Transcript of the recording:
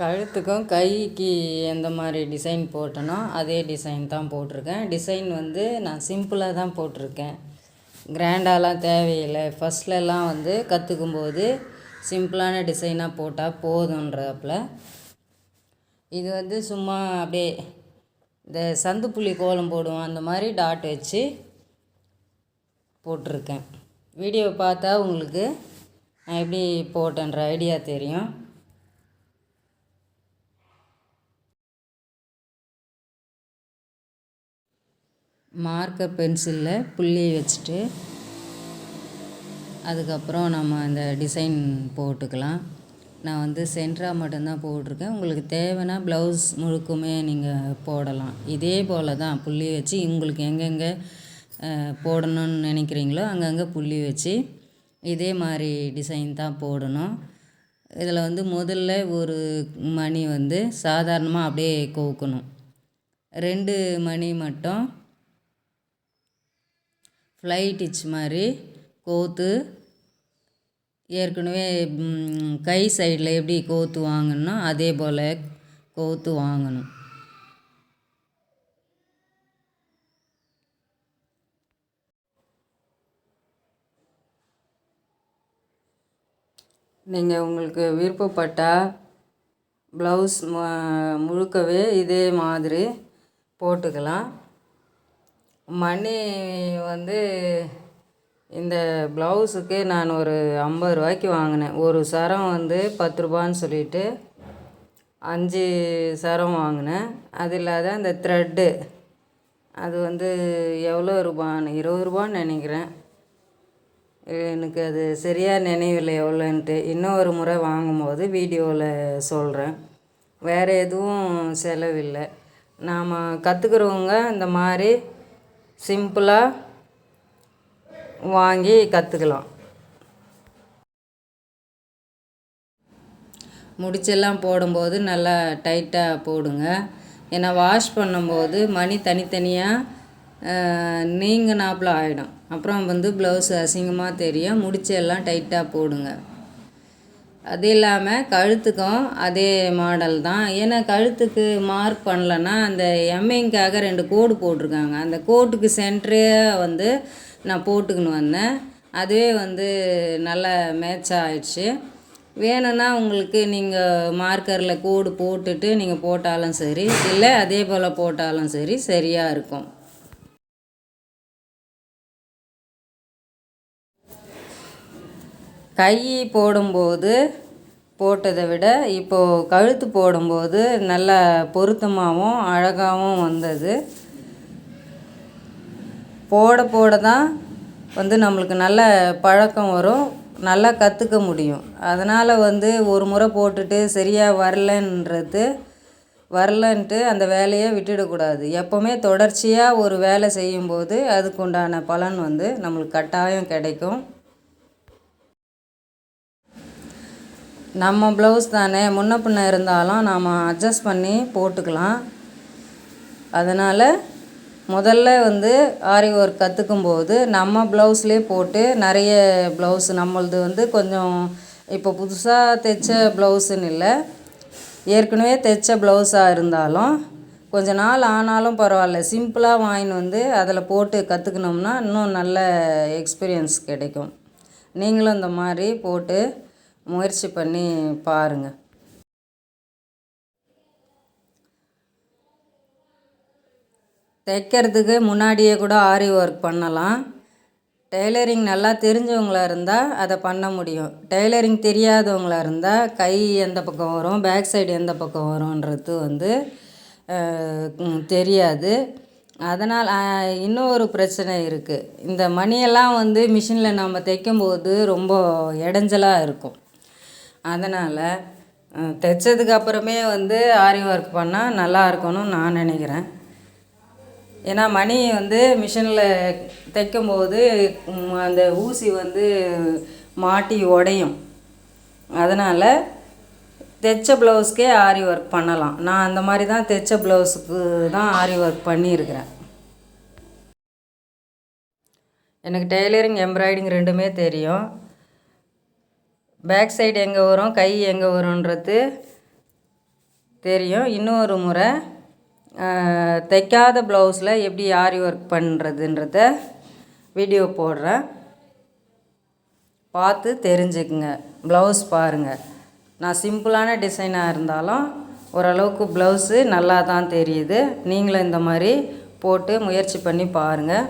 கழுத்துக்கும் கைக்கு எந்த மாதிரி டிசைன் போட்டேனோ அதே டிசைன் தான் போட்டிருக்கேன். டிசைன் வந்து நான் சிம்பிளாக தான் போட்டிருக்கேன். கிராண்டாலாம் தேவையில்லை. ஃபஸ்ட்லலாம் வந்து கற்றுக்கும் போது சிம்பிளான டிசைனாக போட்டால் போதுன்றப்பல இது வந்து சும்மா அப்படியே இந்த சந்துப்புள்ளி கோலம் போடுவோம். அந்த மாதிரி டாட் வச்சு போட்டிருக்கேன். வீடியோ பார்த்தா உங்களுக்கு நான் எப்படி போட்டேன்ற ஐடியா தெரியும். மார்க்கர் பென்சிலில் புள்ளி வச்சுட்டு அதுக்கப்புறம் நம்ம அந்த டிசைன் போட்டுக்கலாம். நான் வந்து சென்டராக மட்டும்தான் போட்டிருக்கேன். உங்களுக்கு தேவைன்னா ப்ளவுஸ் முழுக்குமே நீங்கள் போடலாம். இதே போல் தான் புள்ளி வச்சு உங்களுக்கு எங்கெங்கே போடணும்னு நினைக்கிறீங்களோ அங்கங்கே புள்ளி வச்சு இதே மாதிரி டிசைன் தான் போடணும். இதில் வந்து முதல்ல ஒரு மணி வந்து சாதாரணமாக அப்படியே கோக்கணும். ரெண்டு மணி மட்டும் ஃப்ளை டிச் மாதிரி கோத்து ஏற்கனவே கை சைடில் எப்படி கோத்து வாங்கணும்னா அதே போல் கோத்து வாங்கணும். நீங்கள் உங்களுக்கு விருப்பப்பட்டால் ப்ளவுஸ் முழுக்கவே இதே மாதிரி போட்டுக்கலாம். மணி வந்து இந்த ப்ளவுஸுக்கு நான் ஒரு ஐம்பது ரூபாய்க்கு வாங்கினேன். ஒரு சரம் வந்து பத்து ரூபான்னு சொல்லிட்டு அஞ்சு சரம் வாங்கினேன். அது இல்லாத அந்த த்ரெட்டு அது வந்து எவ்வளோ ரூபான்னு இருபது ரூபான்னு நினைக்கிறேன். எனக்கு அது சரியாக நினைவில்லை எவ்வளோன்ட்டு. இன்னொரு முறை வாங்கும்போது வீடியோவில் சொல்கிறேன் வேறு எதுவும் செலவில்லை. நாம் கற்றுக்குறவங்க இந்த மாதிரி சிம்பிளாக வாங்கி கற்றுக்கலாம் முடிச்செல்லாம் போடும்போது நல்லா டைட்டாக போடுங்க. ஏன்னா வாஷ் பண்ணும்போது மணி தனித்தனியாக நீங்கினாப்புல ஆகிடும் அப்புறம் வந்து ப்ளவுஸ் அசிங்கமாக தெரியும். முடிச்செல்லாம் டைட்டாக போடுங்க. அது இல்லாமல் கழுத்துக்கும் அதே மாடல் தான். ஏன்னா கழுத்துக்கு மார்க் பண்ணலன்னா அந்த எம்ஐங்காக ரெண்டு கோடு போட்டிருக்காங்க. அந்த கோட்டுக்கு சென்டரே வந்து நான் போட்டுக்கின்னு வந்தேன். அதுவே வந்து நல்லா மேட்சாக ஆயிடுச்சு. வேணும்னா உங்களுக்கு நீங்கள் மார்க்கரில் கோடு போட்டுட்டு நீங்கள் போட்டாலும் சரி இல்லை அதே போல் போட்டாலும் சரி சரியாக இருக்கும். கை போடும்போது போட்டதை விட இப்போது கழுத்து போடும்போது நல்லா பொருத்தமாகவும் அழகாகவும் வந்தது. போட போட தான் வந்து நம்மளுக்கு நல்ல பழக்கம் வரும். நல்லா கற்றுக்க முடியும். அதனால் வந்து ஒரு முறை போட்டுட்டு சரியாக வரலன்றது வரலன்ட்டு அந்த வேலையை விட்டுடக்கூடாது எப்போவுமே தொடர்ச்சியாக ஒரு வேலை செய்யும்போது அதுக்குண்டான பலன் வந்து நம்மளுக்கு கட்டாயம் கிடைக்கும். நம்ம ப்ளவுஸ் தானே. முன்ன பின்ன இருந்தாலும் நாம் அட்ஜஸ்ட் பண்ணி போட்டுக்கலாம். அதனால் முதல்ல வந்து ஆரி ஒர்க் கற்றுக்கும் போது நம்ம ப்ளவுஸ்லேயே போட்டு நிறைய ப்ளவுஸ் நம்மளது வந்து கொஞ்சம் இப்போ புதுசாக தைச்ச ப்ளவுஸுன்னு இல்லை. ஏற்கனவே தைச்ச ப்ளவுஸாக இருந்தாலும் கொஞ்ச நாள் ஆனாலும் பரவாயில்ல. சிம்பிளாக வாங்கின்னு வந்து அதில் போட்டு கற்றுக்கினோம்னா இன்னும் நல்ல எக்ஸ்பீரியன்ஸ் கிடைக்கும். நீங்களும் இந்த மாதிரி போட்டு முயற்சி பண்ணி பாருங்கள் தைக்கிறதுக்கு முன்னாடியே கூட ஆரி ஒர்க் பண்ணலாம். டெய்லரிங் நல்லா தெரிஞ்சவங்களாக இருந்தால் அதை பண்ண முடியும். டெய்லரிங் தெரியாதவங்களாக இருந்தால் கை எந்த பக்கம் வரும் பேக் சைடு எந்த பக்கம் வரும்ன்றது வந்து தெரியாது. அதனால் இன்னொரு பிரச்சனை இருக்குது இந்த மணியெல்லாம் வந்து மிஷினில் நம்ம தைக்கும்போது ரொம்ப இடைஞ்சலாக இருக்கும். அதனால் தைச்சதுக்கு அப்புறமே வந்து ஆரி ஒர்க் பண்ணால் நல்லா இருக்கணும்னு நான் நினைக்கிறேன். ஏன்னா மணி வந்து மிஷினில் தைக்கும்போது அந்த ஊசி வந்து மாட்டி உடையும். அதனால் தைச்ச ப்ளவுஸ்க்கே ஆரி ஒர்க் பண்ணலாம். நான் அந்த மாதிரி தான் தைச்ச ப்ளவுஸுக்கு தான் ஆரி ஒர்க் பண்ணியிருக்கிறேன். எனக்கு டெய்லரிங் எம்ப்ராய்டிங் ரெண்டுமே தெரியும். பேக் சைடு எங்கே வரும் கை எங்கே வரும்ன்றது தெரியும். இன்னொரு முறை தைக்காத ப்ளவுஸில் எப்படி ஆரி ஒர்க் பண்ணுறதுன்றத வீடியோ போடுறேன். பார்த்து தெரிஞ்சுக்குங்க. ப்ளவுஸ் பாருங்கள் நான் சிம்பிளான டிசைனாக இருந்தாலும் ஓரளவுக்கு ப்ளவுஸு நல்லா தான் தெரியுது. நீங்களும் இந்த மாதிரி போட்டு முயற்சி பண்ணி பாருங்கள்